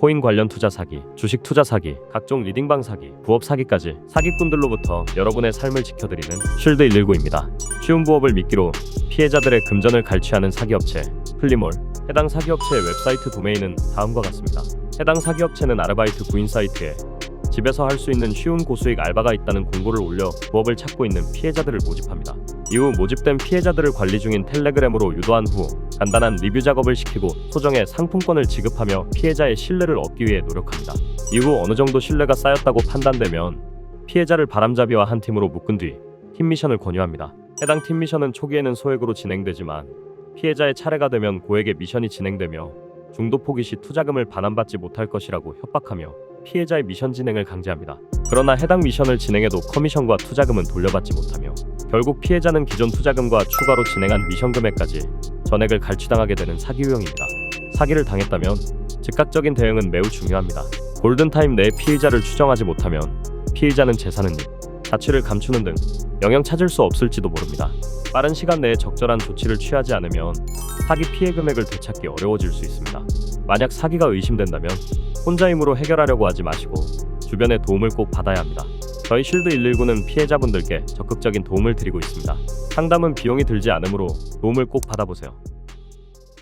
코인 관련 투자 사기, 주식 투자 사기, 각종 리딩방 사기, 부업 사기까지 사기꾼들로부터 여러분의 삶을 지켜드리는 쉴드 119입니다. 쉬운 부업을 미끼로 피해자들의 금전을 갈취하는 사기업체 플리몰 해당 사기업체의 웹사이트 도메인은 다음과 같습니다. 해당 사기업체는 아르바이트 구인 사이트에 집에서 할 수 있는 쉬운 고수익 알바가 있다는 공고를 올려 부업을 찾고 있는 피해자들을 모집합니다. 이후 모집된 피해자들을 관리 중인 텔레그램으로 유도한 후 간단한 리뷰 작업을 시키고 소정의 상품권을 지급하며 피해자의 신뢰를 얻기 위해 노력합니다. 이후 어느 정도 신뢰가 쌓였다고 판단되면 피해자를 바람잡이와 한 팀으로 묶은 뒤 팀 미션을 권유합니다. 해당 팀 미션은 초기에는 소액으로 진행되지만 피해자의 차례가 되면 고액의 미션이 진행되며 중도 포기 시 투자금을 반환받지 못할 것이라고 협박하며 피해자의 미션 진행을 강제합니다. 그러나 해당 미션을 진행해도 커미션과 투자금은 돌려받지 못하며 결국 피해자는 기존 투자금과 추가로 진행한 미션 금액까지 전액을 갈취당하게 되는 사기 유형입니다. 사기를 당했다면 즉각적인 대응은 매우 중요합니다. 골든타임 내에 피해자를 추정하지 못하면 피해자는 재산은 입, 자취를 감추는 등 영영 찾을 수 없을지도 모릅니다. 빠른 시간 내에 적절한 조치를 취하지 않으면 사기 피해 금액을 되찾기 어려워질 수 있습니다. 만약 사기가 의심된다면 혼자 힘으로 해결하려고 하지 마시고 주변의 도움을 꼭 받아야 합니다. 저희 쉴드 119는 피해자분들께 적극적인 도움을 드리고 있습니다. 상담은 비용이 들지 않으므로 도움을 꼭 받아보세요.